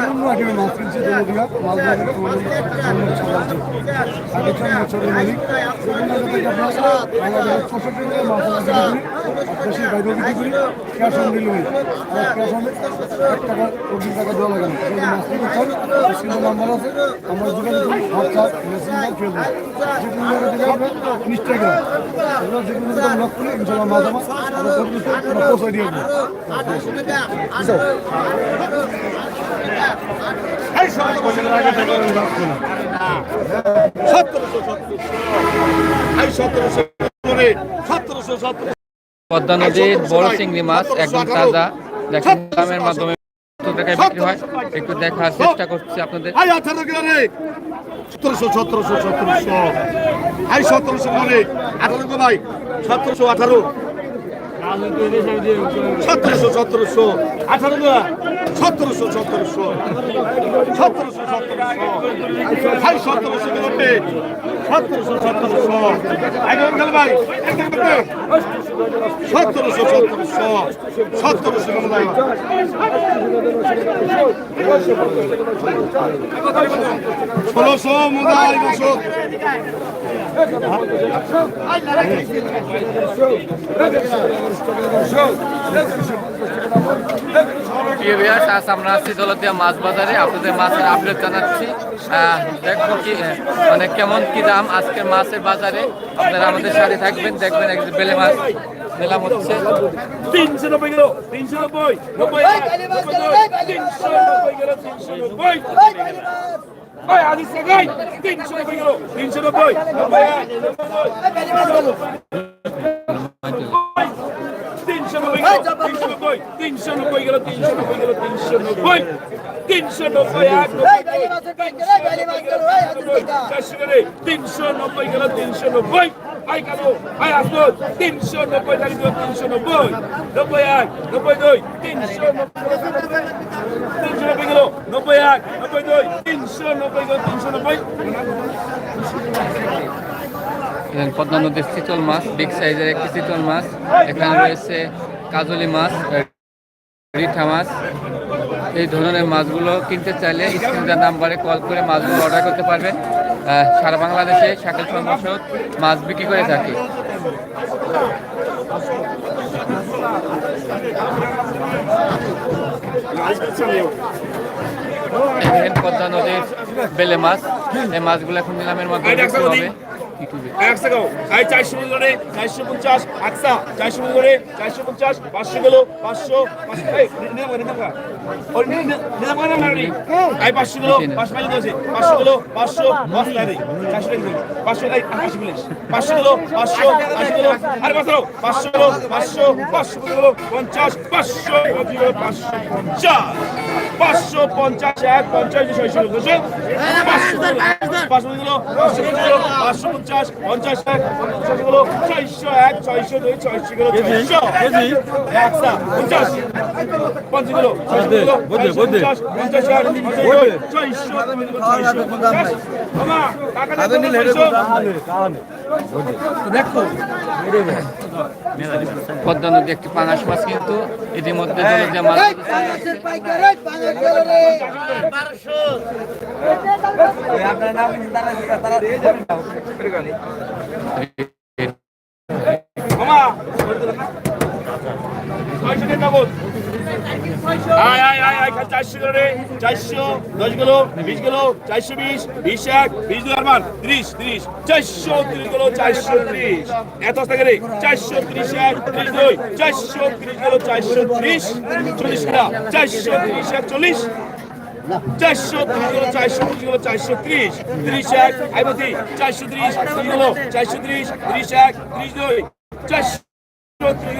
not বিভিন্ন আইটেমের মাছ কিনছে দৌলদিয়া মাছ বাজারে আগে চান বছরের মালিক বাংলাদেশের চৌষট্টি টাকা মাছ আমরা বিক্রি করি দেশের বাইরেও বিক্রি করি। Cash on delivery. R cash on এক টাকা অগ্রিম টাকা দেওয়া লাগে না। মাছ কিনতে চান স্ক্রিনের নাম্বার আছে। আমরা যোগাযোগ করি। হোয়াটসঅ্যাপ মেসেঞ্জার ফেসবুক যে কোনো জায়গা থেকে আপনার ইনস্টাগ্রাম এগুলো যে কোনো জায়গায় লক করে ইনশাল্লাহ মাছ আমার আমরা পৌঁছাই দিয়ে দেবো পদ্মা নদীর বড় চিংড়ি মাছ, একদম তাজা। দেখেন, দামের মাধ্যমে বিক্রি হয়। একটু দেখার চেষ্টা করছি আপনাদের। সতেরোশো সতেরোশো সতেরোশো। সতেরোশো মানে ভাই। সতেরোশো, আঠারো। সতেরোশো সতেরোশো। সতেরোশো সতেরোশো। সতেরোশো সতেরোশো। ভাই, সতেরোশো রে সতেরোশো সতেরোশো। একজন গেল ভাই। সতেরোশো সতেরোশো। সতেরোশো ভাই ষোলোশো মোদাই বছর। আজ আমরা আছি দৌলতিয়া মাছ বাজারে আপনাদের মাছের আপডেট জানাচ্ছি। আহ, দেখব কি মানে কেমন কি দাম আজকে মাছের বাজারে। আপনারা আমাদের সাথে থাকবেন দেখবেন একদম বেলে মাছ নিলাম হচ্ছে। তিনশো নব্বই কিলো তিনশো নব্বই নব্বই তিনশো নব্বই। ওই আদি সেগাই তিনশো নব্বই কিলো তিনশো নব্বই। তিনশো নব্বই তিনশো নব্বই। তিনশো নব্বই তিনশো নব্বই কিলো তিনশো নব্বই। তিনশো নব্বই এক নব্বই চারশো করে তিনশো নব্বই গেল তিনশো নব্বই। আই কেন আই আসব তিনশো নব্বই দিল তিনশো নব্বই। নব্বই এক নব্বই দুই তিনশো গেল নব্বই। এক নব্বই দুই তিনশো নব্বই গেল তিনশো নব্বই এখানে পদ্মা নদীর চিতল মাছ বিগ সাইজের একটি চিতল মাছ এখানে রয়েছে কাজলি মাছ রিঠা মাছ। এই ধরনের মাছগুলো কিনতে চাইলে স্ক্রিনের নাম্বারে কল করে মাছগুলো অর্ডার করতে পারবেন। সারা বাংলাদেশে শাকিল সংবাসক মাছ বিক্রি করে থাকি। দেখেন পদ্মা নদীর বেলে মাছ। এই মাছগুলো এখন নিলামের মাধ্যমে হবে। একশো গো আই চারশো চারশো পঞ্চাশ একশো চারশো করে চারশো পঞ্চাশ পাঁচশো গেল পাঁচশো আই পাঁচশো গেল পাঁচশো মাইল দিয়েছে পাঁচশো গেল পাঁচশো পাঁচ লাগে চারশো পাঁচশো আকাশ মিলে পাঁচশো গেল পাঁচশো পাঁচশো গেল আরে পাঁচশো পাঁচশো গেল পাঁচশো পাঁচশো গেল পঞ্চাশ পাঁচশো পাঁচশো পঞ্চাশ পাঁচশো পঞ্চাশ এক পঞ্চাশ ছয়শো পাঁচশো পাঁচশো গেল পাঁচশো গেল পাঁচশো পঞ্চাশ পঞ্চাশ এক পঞ্চাশ গেল ছয়শো এক ছয়শো দুই ছয়শো গেল ছয়শো একশো পঞ্চাশ। পদ্মা নদী একটি পাঙাশ মাছ কিন্তু ইতিমধ্যে মাছ মামা ছয়শো টাকা নগদ আয় আয় আয় আয়, চারশো কিলো রে, চারশো, দশ কিলো, বিশ কিলো, চারশো বিশ বিশ এক, বিশ দুই, আরমান, ত্রিশ ত্রিশ, চারশো ত্রিশ কিলো, চারশো ত্রিশ। এত টাকা রে? চারশো ত্রিশ এক, ত্রিশ দুই, চারশো ত্রিশ কিলো, চারশো ত্রিশ, চল্লিশ চারশো ত্রিশ এক, চল্লিশ। চারশো ত্রিশ চারশো ত্রিশ কিলো, চারশো ত্রিশ ত্রিশ এক আইবতি চারশো ত্রিশ ত্রিশ কিলো, চারশো ত্রিশ ত্রিশ এক, ত্রিশ দুই, চারশো ত্রিশ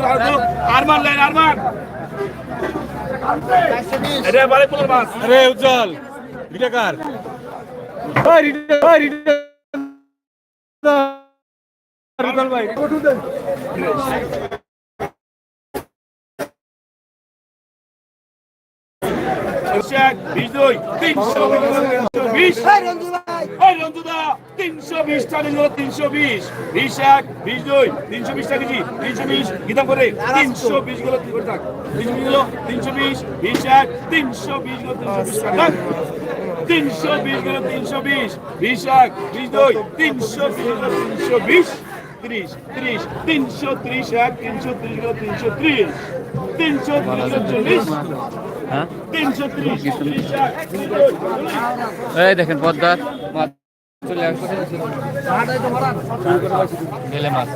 আরমান লাইন আরমান। এটা বারে কোন মাছ আরে উজ্জ্বল রিটাকার ভাই রিটা ভাই রিটা উজ্জ্বল ভাই। এক তিনশো। বিশ। রঞ্জুদা তিনশো বিশ টাকা তিনশো বিশ। বিশ এক বিশ দুই তিনশো বিশ টাকা কেজি তিনশো বিশ। গীতা করে তিনশো বিশগুলো কি করে থাক? তিনশো বিশগুলো তিনশো বিশ বিশ এক তিনশো বিশগুলো তিনশো বিশ টাকা। তিনশো বিশগুলো তিনশো বিশ। বিশ এক বিশ দুই তিনশো বিশগুলো তিনশো বিশ। ত্রিশ ত্রিশ তিনশো ত্রিশ এক তিনশো ত্রিশগুলো তিনশো ত্রিশ। তিনশো ত্রিশ চল্লিশ হ্যাঁ। এই দেখেন পদ্মার। মাছ। চলে মাছ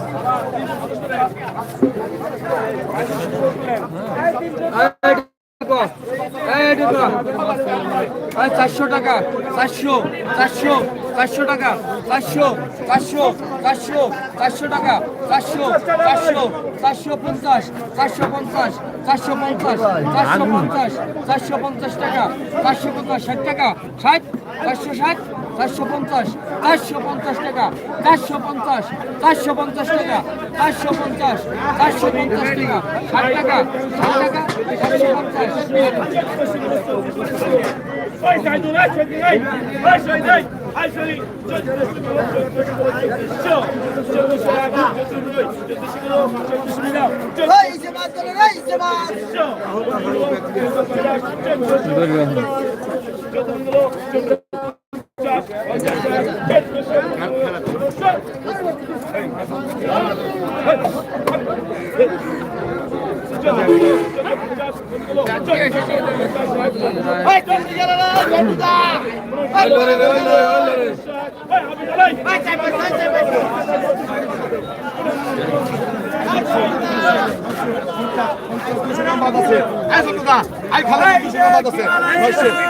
চারশো টাকা, চারশো চারশো চারশো টাকা, চারশো চারশো চারশো চারশো টাকা, চারশো চারশো চারশো পঞ্চাশ চারশো পঞ্চাশ চারশো পঞ্চাশ চারশো পঞ্চাশ চারশো পঞ্চাশ টাকা, চারশো পঞ্চাশ ষাট টাকা, ষাট, চারশো ষাট চারশো পঞ্চাশ চারশো পঞ্চাশ টাকা, চারশো পঞ্চাশ চারশো পঞ্চাশ টাকা, চারশো পঞ্চাশ চারশো পঞ্চাশ টাকা, ষাট টাকা ষাট টাকা, চারশো পঞ্চাশ sai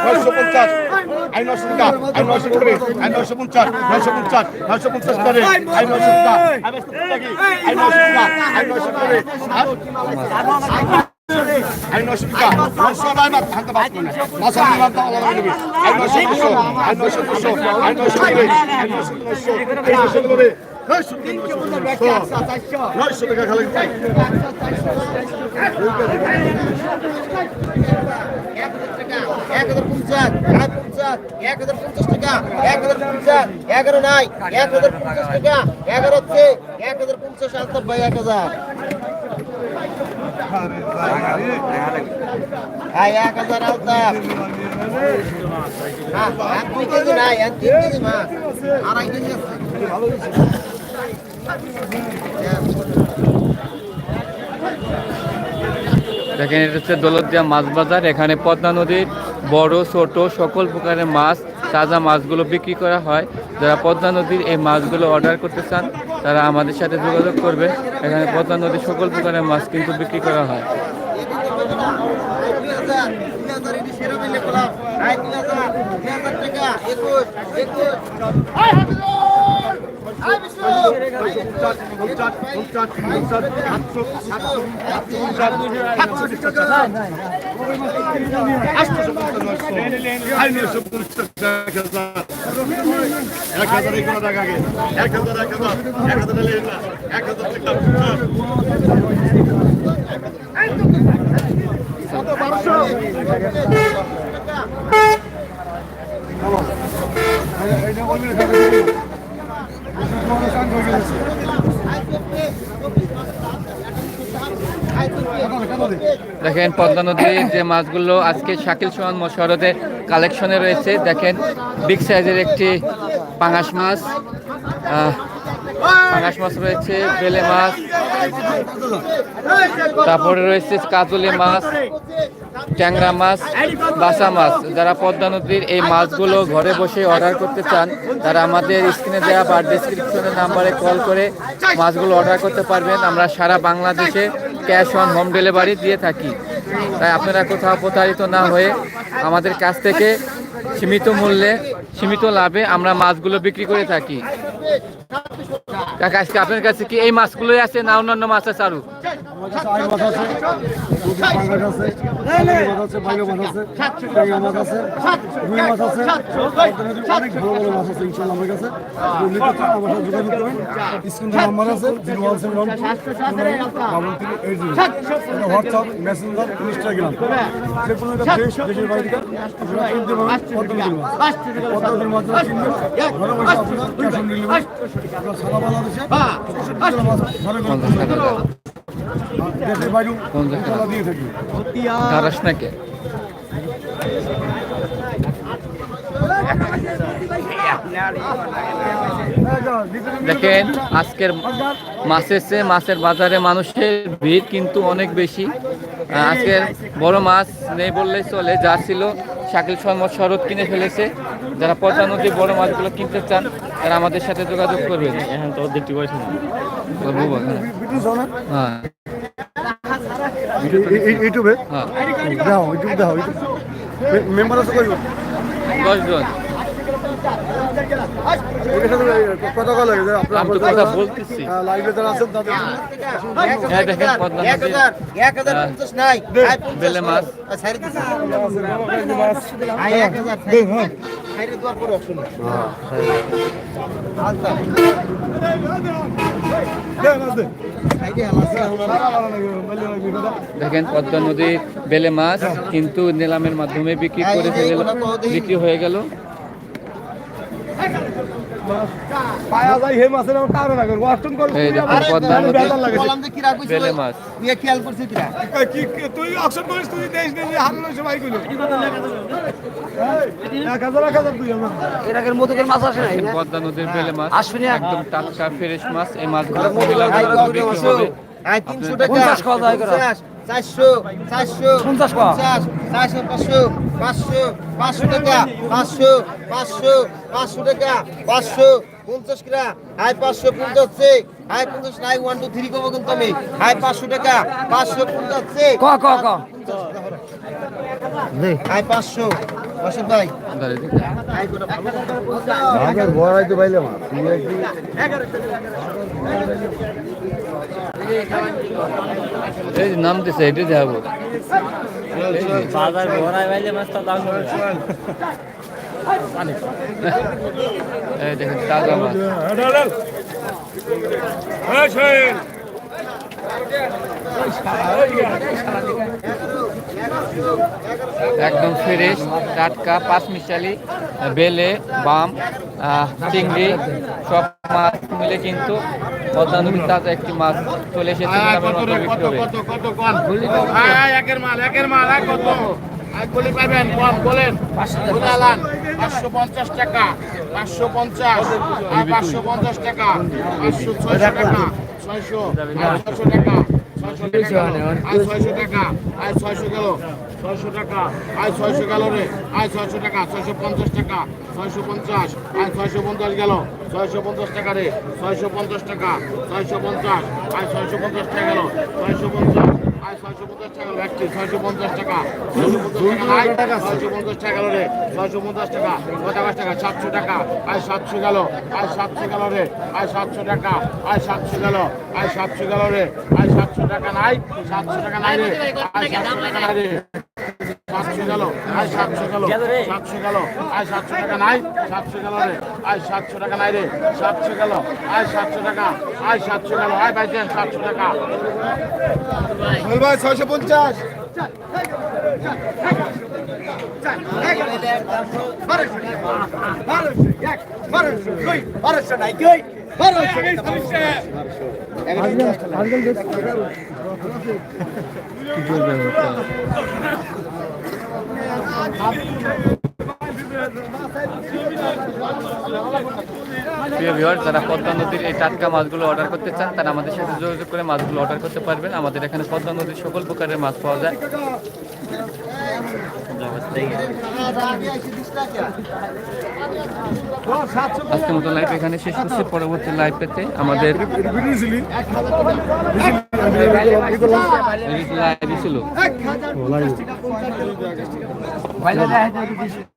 নয়শো পঞ্চাশ আই নয়শো টাকা আই নয়শো করে আই নয়শো পঞ্চাশ নয়শো পঞ্চাশ নয়শো পঞ্চাশ করে আই নয়শো টাকা আই নয়শো টাকা আই নয়শো টাকা মাত হাতে বাদ করে মাছ আমি নয়শো টাকা খালি এক হাজার পঞ্চাশ এক হাজার পঞ্চাশ টাকা এক হাজার পঞ্চাশ এগারো নাই এক হাজার পঞ্চাশ টাকা এগারো এক হাজার পঞ্চাশ ভাই এক হাজার হ্যাঁ দেখেন, এটা হচ্ছে দৌলতদিয়া মাছ বাজার। এখানে পদ্মা নদীর বড়, ছোট, সকল প্রকারের মাছ, তাজা মাছগুলো বিক্রি করা হয়। যারা পদ্মা নদীর এই মাছগুলো অর্ডার করতে চান তারা আমাদের সাথে যোগাযোগ করবে। এখানে পদ্মা নদীর সকল প্রকারের মাছ কিন্তু বিক্রি করা হয়। এক হাজার এগুলো টাকা আগে এক হাজার এক হাজার এক হাজার এক হাজার টাকা এইটা বলবি না শান্ত হয়ে গেছে দেখেন পদ্মা নদীর যে মাছগুলো আজকে শাকিল সোহান মশরতে কালেকশনে রয়েছে। দেখেন, বিগ সাইজের একটি পাঙাশ মাছ। পাঙাশ মাছ রয়েছে, বেলে মাছ। তারপরে রয়েছে কাজলি মাছ, ট্যাংরা মাছ, বাসা মাছ। যারা পদ্মা নদীর এই মাছগুলো ঘরে বসে অর্ডার করতে চান, তারা আমাদের স্ক্রিনে দেওয়া বা ডিসক্রিপশনের নাম্বারে কল করে মাছগুলো অর্ডার করতে পারবেন। আমরা সারা বাংলাদেশে ক্যাশ অন হোম ডেলিভারি দিয়ে থাকি। তাই আপনারা কোথাও প্রতারিত না হয়ে আমাদের কাছ থেকে সীমিত মূল্যে, সীমিত লাভে আমরা মাছগুলো বিক্রি করে থাকি। আজকে আপনার কাছে কি এই মাছগুলোই আছে না অন্যান্য মাছ আছে আরও? আমার কাছে আই মাছ আছে দুধ পাঙ্গাস আছে চিংড়ি মাছ আছে বাইলো মাছ আছে ট্যাংরা মাছ আছে রুই মাছ আছে অনেক ভালো ভালো মাছ আছে ইনশাল্লাহ আমার কাছে যদি নিতে চান আমার সাথে যোগাযোগ করবেন স্ক্রিনে নাম্বার আছে zero one seven one double three eight zero WhatsApp Messenger Instagram যে কোনো একটা দেশ দেশের বাইরে থেকে আপনারা কিনতে পারবেন পদ্মনদীর মাছ পদ্মনদীর মাছ যারা কিনবেন ঘরে বসে আপনারা ক্যাশ অন ডেলিভারি আপনারা সারা বাংলাদেশে চৌষট্টি জেলা মাছ ঘরে ঘরে পঞ্চাশ টাকা দাও দেখেন, আজকের মাছের চেয়ে মাছের বাজারে মানুষের ভিড় কিন্তু অনেক বেশি। আজকের বড় মাছ নেই বললেই চলে, যা ছিল শাকিল সহমদ শরৎ কিনে ফেলেছে। যারা নদী বড় মাছগুলো কিনতে চান তারা আমাদের সাথে যোগাযোগ করবেন এখন তো দেখতে পাচ্ছি না। হ্যাঁ। ইউটিউবে? হ্যাঁ। দাও ইউটিউব দাও মেম্বার আছে কই দশজন। আচ্ছা দেখেন পদ্মা নদীর বেলে মাছ কিন্তু নিলামের মাধ্যমে বিক্রি করে বিক্রি হয়ে গেল। পায়া যায় হে মাছের আমার কারণ না ওয়াস্টন কল এই দেখুন পদ্মা নদীর বললাম যে কিরা কইছিল বেলে মাছ। তুই খেয়াল করছিস কিরা? কি তুই অকশন করিস তুই দেশ নেই হারলো সবাই কইলো। এক হাজার এক হাজার দুই হাজার। এর মধুকের মাছ আসে নাই পদ্মা নদীর বেলে মাছ আসবেনি একদম টাটকা ফ্রেশ মাছ। এই মাছগুলো টাকা। খাওয়া যায় করা। চারশো চারশো পঞ্চাশ পঞ্চাশ চারশো পাঁচশো পাঁচশো পাঁচশো টাকা পাঁচশো পাঁচশো পাঁচশো টাকা পাঁচশো পঞ্চাশ কিরা। আয় পাঁচশো পঞ্চাশ আয় পঞ্চাশ নাই ওয়ান টু থ্রি কমো কিন্তু আমি। আয় পাঁচশো টাকা পাঁচশো পঞ্চাশ ক ক পাঁচশো। অশোক ভাই। পাইলাম এই নাম দিছে এটা যাব বাজার ভরাই বাইলে মাছটা দাম এই দেখেন তাজা মাছ। একদম ফ্রেশ টাটকা পাঁচ মিশালি বেলে বাম চিংড়ি সব মাছ মিলে কিন্তু পদ্মা তাজা একটি মাছ চলে এসেছে পাঁচশো পঞ্চাশ টাকা পাঁচশো পঞ্চাশ পাঁচশো পঞ্চাশ টাকা পাঁচশো ছয়শো টাকা ছয়শো ছয়শো টাকা। আয় ছয়শো টাকা আয় ছয়শো গেল ছয়শো টাকা আয় ছয়শো গেল রে আয় ছয়শো টাকা, ছয়শো পঞ্চাশ টাকা, ছয়শো পঞ্চাশ, আয় ছয়শো পঞ্চাশ গেল ছয়শো পঞ্চাশ টাকা রে ছয়শো পঞ্চাশ টাকা, ছয়শো পঞ্চাশ, আয় ছয়শো পঞ্চাশ টাকা গেল ছয়শো পঞ্চাশ ছয়শো পঞ্চাশ টাকা একটি ছয়শো পঞ্চাশ টাকা ছয়শো পঞ্চাশ টাকা রে ছয়শো পঞ্চাশ টাকা পঞ্চাশ টাকা সাতশো টাকা আর সাতশো গেল আর সাতশো গেল রে আর সাতশো টাকা আর সাতশো গেল আর সাতশো গেল রে আর সাতশো টাকা নাই সাতশো টাকা নাই রে আর সাতশো টাকা নাই রে সাতশো গেল। আয় সাতশো গেল। সাতশো গেল। আয় সাতশো টাকা নাই। সাতশো গেল রে। আয় সাতশো টাকা নাই রে। সাতশো গেল। আয় সাতশো টাকা। আয় সাতশো গেল। আয় ভাই দেন সাতশো টাকা। ভাই ছয়শো পঞ্চাশ। প্রিয় যারা পদ্মা নদীর এই টাটকা মাছগুলো অর্ডার করতে চান তারা আমাদের সাথে যোগাযোগ করে মাছগুলো অর্ডার করতে পারবেন। আমাদের এখানে পদ্মা নদীর সকল প্রকারের মাছ পাওয়া যায়। আজকের মতো লাইভ এখানে শেষ করছি। পরবর্তী লাইভ পেতে আমাদের লাইভ ছিল। লাইভ